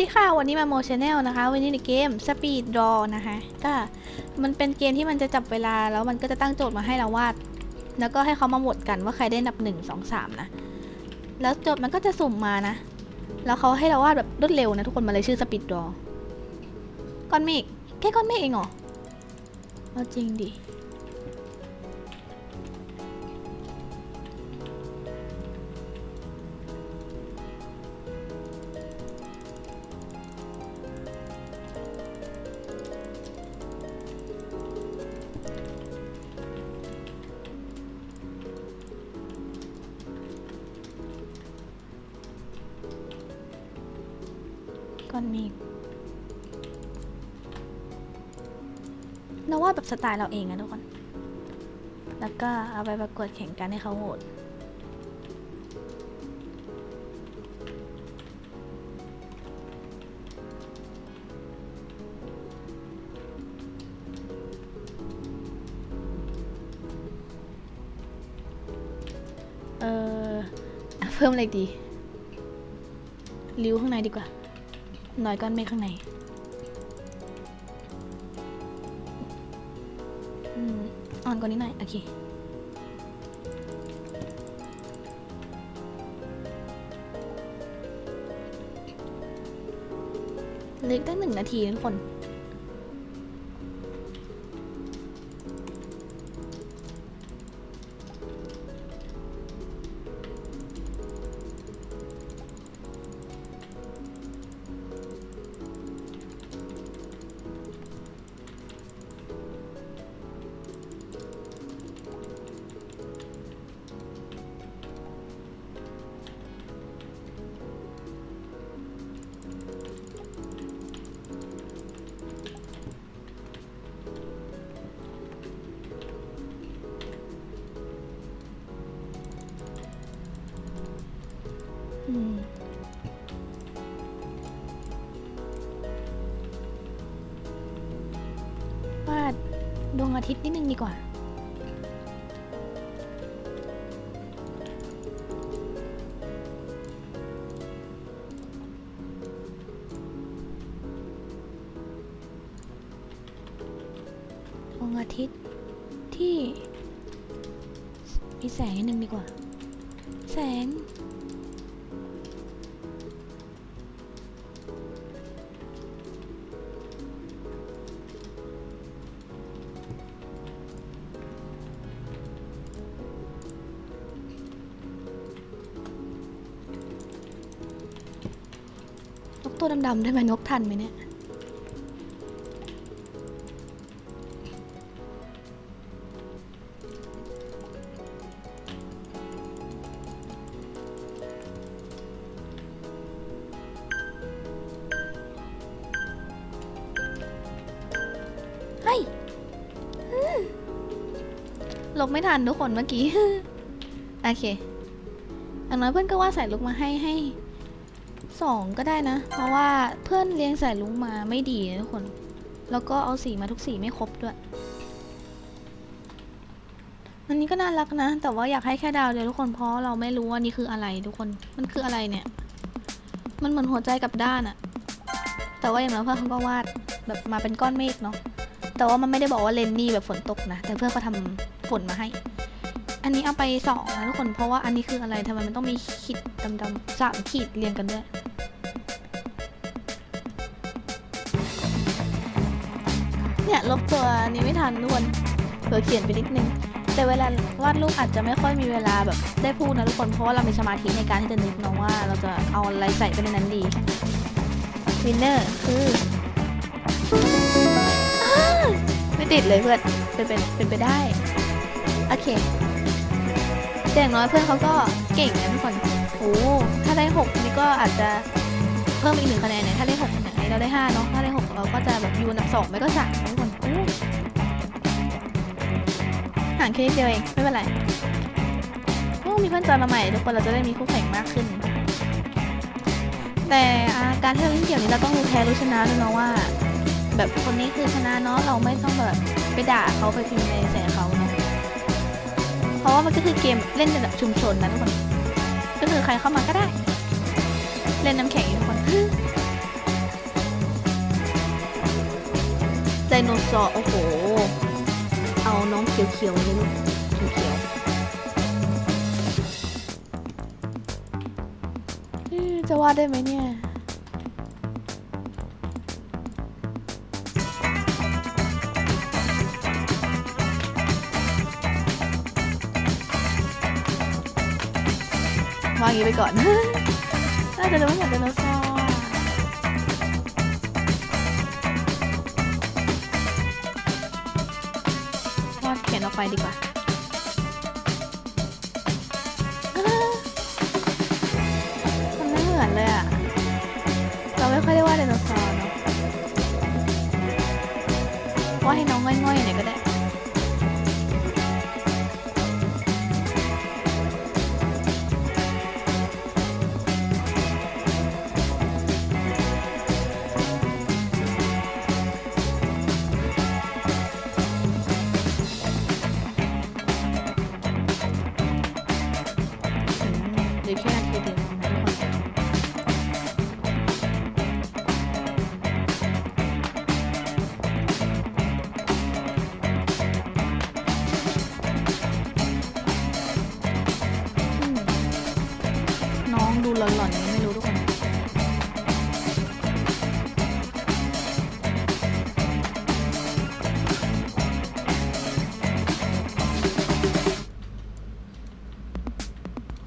ดีค่ะ วันนี้มาโมชแนลนะคะ วันนี้ในเกม Speed Draw นะคะ ก็มันเป็นเกมที่มันจะจับเวลาแล้วมันก็จะตั้งโจทย์มาให้เราวาด แล้วก็ให้เขามาโหวตกันว่าใครได้นับหนึ่งสองสามนะ แล้วโจทย์มันก็จะสุ่มมานะ แล้วเขาให้เราวาดแบบรวดเร็วนะทุกคนมาเลยชื่อ Speed Draw ก้อนเมฆแค่ก้อนเมฆเองเหรอเอาจริงดิ เราว่าแบบสไตล์เราเองนะทุกคน แล้วก็เอาไปประกวดแข่งกันให้เขาโหวตเอออะเพิ่มอะไรดี ริ้วข้างในดีกว่า น้อยก้อนเมฆข้างใน อนกว่านี้หน่อย โอเค เลือกได้หนึ่งนาทีทุกคน ดวงอาทิตย์นิดนึงดีกว่า ดำๆได้ไหมนกทันไหมเนี่ยเฮ้ยลบไม่ทันทุกคนเมื่อกี้ โอเคอย่างน้อยเพื่อนก็ว่าใส่ลุกมาให้ให้ สองก็ได้นะ เพราะว่าเพื่อนเลี้ยงใส่ลุกมาไม่ดีนะทุกคน แล้วก็เอาสีมาทุกสีไม่ครบด้วย อันนี้ก็น่ารักนะ แต่ว่าอยากให้แค่ดาวเดียวทุกคน เพราะเราไม่รู้ว่านี่คืออะไรทุกคน มันคืออะไรเนี่ย มันเหมือนหัวใจกับด้านอะแต่ว่าอย่างน้อยเพื่อนเขาก็วาดแบบมาเป็นก้อนเมฆเนาะ แต่ว่ามันไม่ได้บอกว่าเลนนี่แบบฝนตกนะ แต่เพื่อนเขาทำฝนมาให้อันนี้เอาไปสองนะทุกคนเพราะว่าอันนี้คืออะไรทำไมมันต้องมีขีดดำๆสามขีดเรียงกันด้วย ลบตัวนี้ไม่ทันทุกคนเผื่อเขียนไปนิดนึง แต่เวลาวาดรูปอาจจะไม่ค่อยมีเวลาแบบได้พูดนะทุกคนเพราะว่าเรามีสมาธิในการที่จะนึกเนาะว่า เราจะเอาอะไรใส่ไปในนั้นดีวินเนอร์คือไม่ติดเลยเพื่อนเป็นไปเป็นไปได้โอเคแต่อย่างน้อยเพื่อนเขาก็เก่งนะทุกคนโอ้ถ้าได้หกนี่ก็อาจจะเพิ่มอีกหนึ่งคะแนนเนี่ยถ้าได้หกเนี่ยอันนี้เราได้ห้าเนาะถ้าได้หกเราก็จะแบบอยู่อันดับสองไม่ก็สาม ห่างแค่นิดเดียวเอง ไม่เป็นไรโอ้มีเพื่อนจอยมาใหม่ทุกคนเราจะได้มีคู่แข่งมากขึ้น แต่การที่เราเล่นเกมนี้เราต้องรู้แพ้รู้ชนะด้วยเนาะว่า แบบคนนี้คือชนะเนาะเราไม่ต้องแบบไปด่าเขาไปพิมพ์ในใส่เขาเนาะเพราะว่ามันก็คือเกมเล่นในแบบชุมชนนะทุกคน ก็คือใครเข้ามาก็ได้ เล่นน้ำแข็งทุกคน ไดโนเสาร์โอ้โห เอาน้องเขียวๆเลยลูกเขียวๆเอ๊ะจะวาดได้ไหมเนี่ยวางอย่างนี้ไปก่อน น่าจะดูไม่เหมือนไดโนเสาร์าดเขียนออกไปดีกว่าอ่า มันไม่เหมือนเลยอะเราไม่ค่อยได้วาดไดโนเสาร์เนาะว่าให้น้องง่อยๆหน่อยก็ได้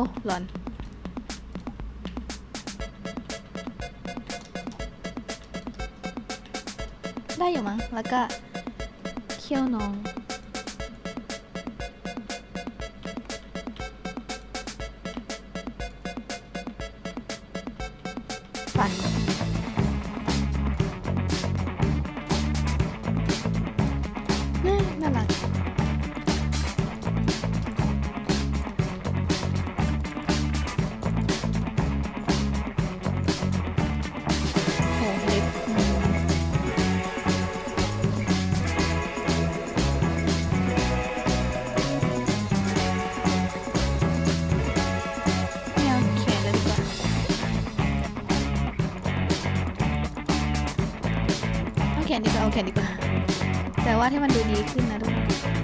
อ้หลอนได้อยู่มั้ง แล้วก็เคี่ยวน้อง ฟัน น่าน่ารัก เอาเขียนดีกว่าเอาเขียนดีกว่าแต่ว่าให้มันดูดีขึ้นนะทุกคน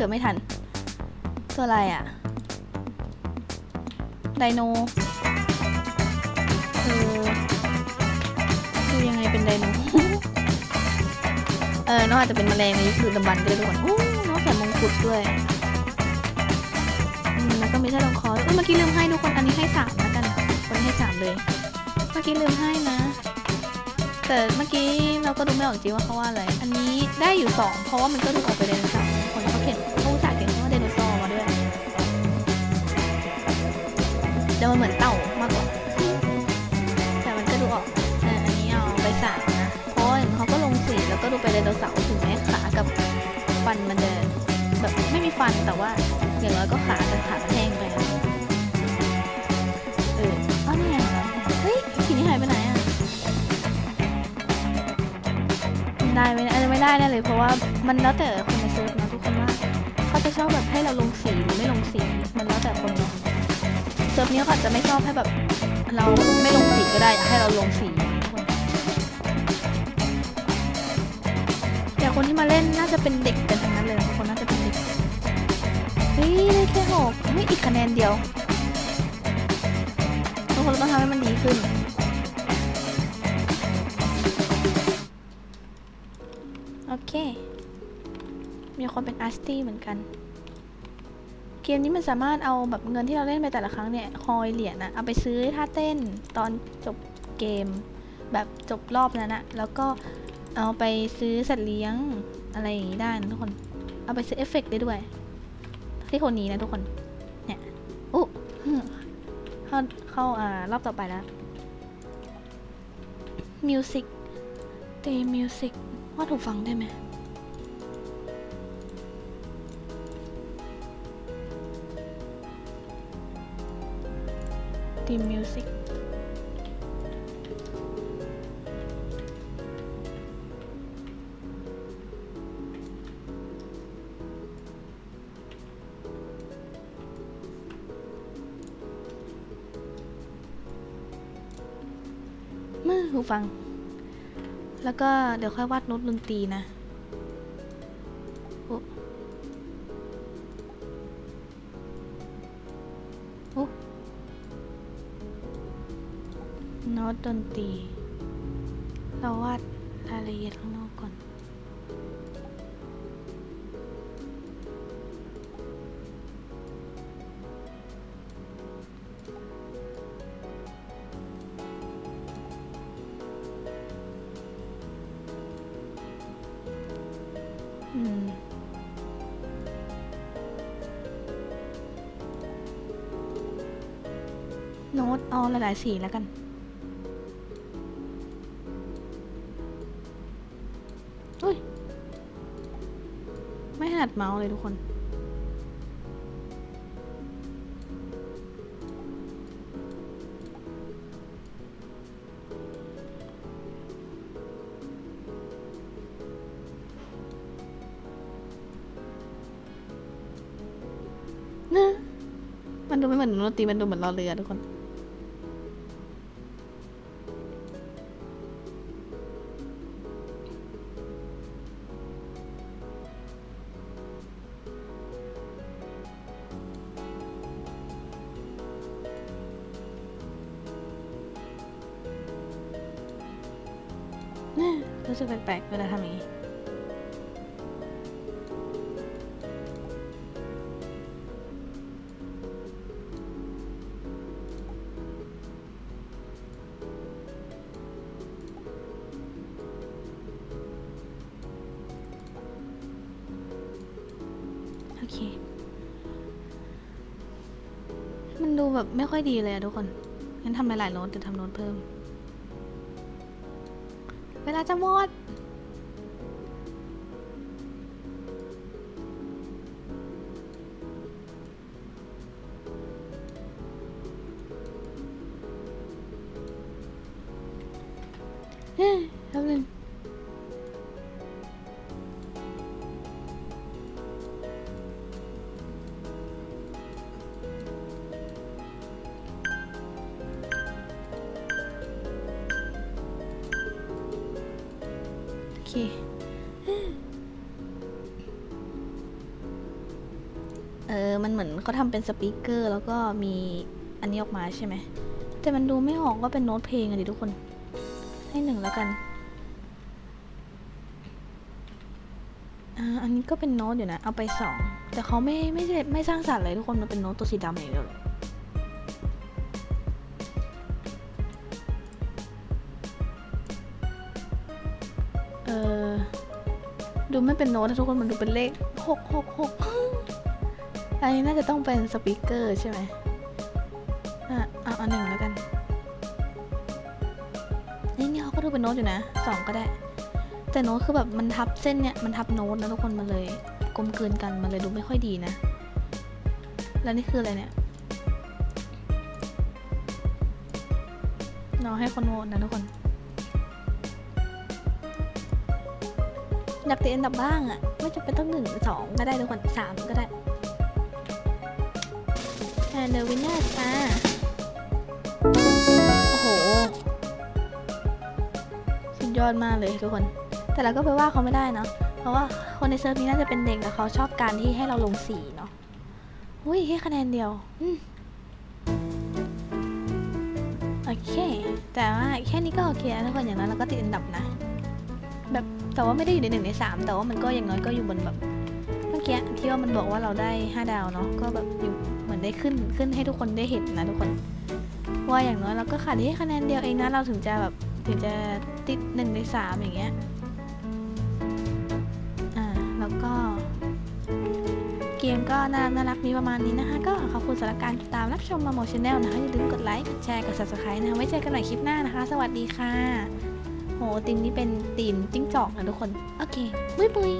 กิดไม่ทัน ตัวอะไรอะไดโนเออดูยังไงเป็นไดโนเออน้องอาจจะเป็นแมลงในยุคดึกดำบรรพ์ก็ได้ทุกคนโอ้น้องใส่มงกุฎด้วยอืมแล้วก็มีท่าลงคอเอ้ยเมื่อกี้ลืมให้ทุกคนอันนี้ให้สามแล้วกันคนให้สามเลย เมื่อกี้ลืมให้นะ แต่เมื่อกี้เราก็ดูไม่ออกจริงว่าเขาว่าอะไร อันนี้ได้อยู่สองเพราะว่ามันก็ดูออกไปไดนเสาร์คนเแต่มันเหมือนเต่ามากกว่า แต่มันก็ดูออกเอออันนี้เอาไปสามนะ เพราะว่าเขาก็ลงสีแล้วก็ดูไปนไดโนเสาร์ถึงแม้ขากับฟันมันจะแบบไม่มีฟันแต่ว่าอย่างน้อยก็ขาแต่ขาแห้งไปอะเอออ้าวนี่ไงเฮ้ยขีนี้หายไปไหนอะได้ไม่ได้ไม่ได้แน่เลย เพราะว่ามันแล้วแต่คนในเซิร์ฟนะทุกคนว่าเขาจะชอบแบบให้เราลงสีหรือไม่ลงสี มันแล้วแต่คนเนาะ เซิร์ฟนี้เขาอาจจะไม่ชอบให้แบบ เราไม่ลงสีก็ได้อยากให้เราลงสีแต่คนที่มาเล่นน่าจะเป็นเด็กกันทั้งนั้นเลยทุกคนน่าจะเป็นเด็กเฮ้ยได้แค่หกไม่อีกคะแนนเดียวทุกคนต้องทำให้มันดีขึ้นโอเค มีคนเป็นอาร์ตี้เหมือนกัน มนี้มันสามารถเอาแบบเงินที่เราเล่นไปแต่ละครั้งเนี่ยคอยเหรียญนะเอาไปซื้อท่าเต้นตอนจบเกม แบบจบรอบนั้นนะแล้วก็เอาไปซื้อสัตว์เลี้ยงอะไรอย่างนี้ได้นะทุกคน เอาไปซื้อเอฟเฟกต์ได้ด้วย ที่คนนี้นะทุกคน เนี่ยอุ๊เข้าเข้าอ่ารอบต่อไปแล้วมิวสิกเตมิวสิกว่าถูกฟังได้ไหม ตีมิวสิกมือหูฟัง แล้วก็เดี๋ยวค่อยวาดโน้ตดนตรีนะ ดนตรี เราวาดรายละเอียดข้างนอกก่อน อืมโน้ตเอาหลายๆสีแล้วกัน ไม่ถนัดเมาส์เลยทุกคน นะ มันดูไม่เหมือนดนตีมันดูเหมือนรอเรือทุกคน รู้สึกแปลกๆเวลาทำอย่างนี้โอเค มันดูแบบไม่ค่อยดีเลยอะทุกคน งั้นทำหลายๆโน้ตจะทำโน้ตเพิ่ม วลาจะหมดเฮ้ยแป๊บนึง เขาทำเป็นสปีกเกอร์แล้วก็มีอันนี้ออกมาใช่ไหม แต่มันดูไม่ออกว่าเป็นโน้ตเพลงอะดิทุกคน ให้หนึ่งแล้วกัน อ่า อันนี้ก็เป็นโน้ตอยู่นะ เอาไปสอง แต่เขาไม่ไม่ใช่ไม่สร้างสรรค์เลยทุกคน มันเป็นโน้ตตัวสีดำอย่างเดียวเลยเออ ดูไม่เป็นโน้ตนะทุกคน มันดูเป็นเลขหกหกหก อันนี้น่าจะต้องเป็นสปีกเกอร์ใช่ไหมอะเอาอันหนึ่งแล้วกันนี่นี่เขาก็ดูเป็นโน้ตอยู่นะสองก็ได้ แต่โน้ตคือแบบมันทับเส้นเนี่ยมันทับโน้ตนะทุกคนมันเลยกลมกลืนกันมันเลยดูไม่ค่อยดีนะ แล้วนี่คืออะไรเนี่ยรอให้คนโหวตนะทุกคนอยากติดอันดับบ้างอะไม่จำเป็นต้องหนึ่งสองก็ได้ทุกคนสามก็ได้ and the winner ค่ะโอ้โห สุดยอดมากเลยทุกคน แต่เราก็ไปว่าเขาไม่ได้เนาะ เพราะว่าคนในเซิร์ฟนี้น่าจะเป็นเด็กแต่เขาชอบการที่ให้เราลงสีเนาะ อุ้ยแค่คะแนนเดียว อืมโอเค แต่ว่าแค่นี้ก็โอเคนะทุกคน อย่างน้อยเราก็ติดอันดับนะ แบบแต่ว่าไม่ได้อยู่ในหนึ่งในสามแต่ว่ามันก็อย่างน้อยก็อยู่บนแบบเมื่อกี้ที่ว่ามันบอกว่าเราได้ห้าดาวเนาะก็แบบอยู่ ได้ขึ้นขึ้นให้ทุกคนได้เห็นนะทุกคน ว่าอย่างน้อยเราก็ขาดแค่คะแนนเดียวเองนะเราถึงจะแบบถึงจะติดหนึ่งในสามอย่างเงี้ยอ่าแล้วก็ เกมก็น่ารักน่ารักมีประมาณนี้นะคะ ก็ขอบคุณสำหรับการติดตามรับชมมาโมชแนลนะคะอย่าลืมกดไลค์กดแชร์กด subscribe นะคะไว้เจอกันใหม่คลิปหน้านะคะ สวัสดีค่ะโหทีมนี้เป็นทีมจิ้งจอกนะทุกคน โอเค บุยบุย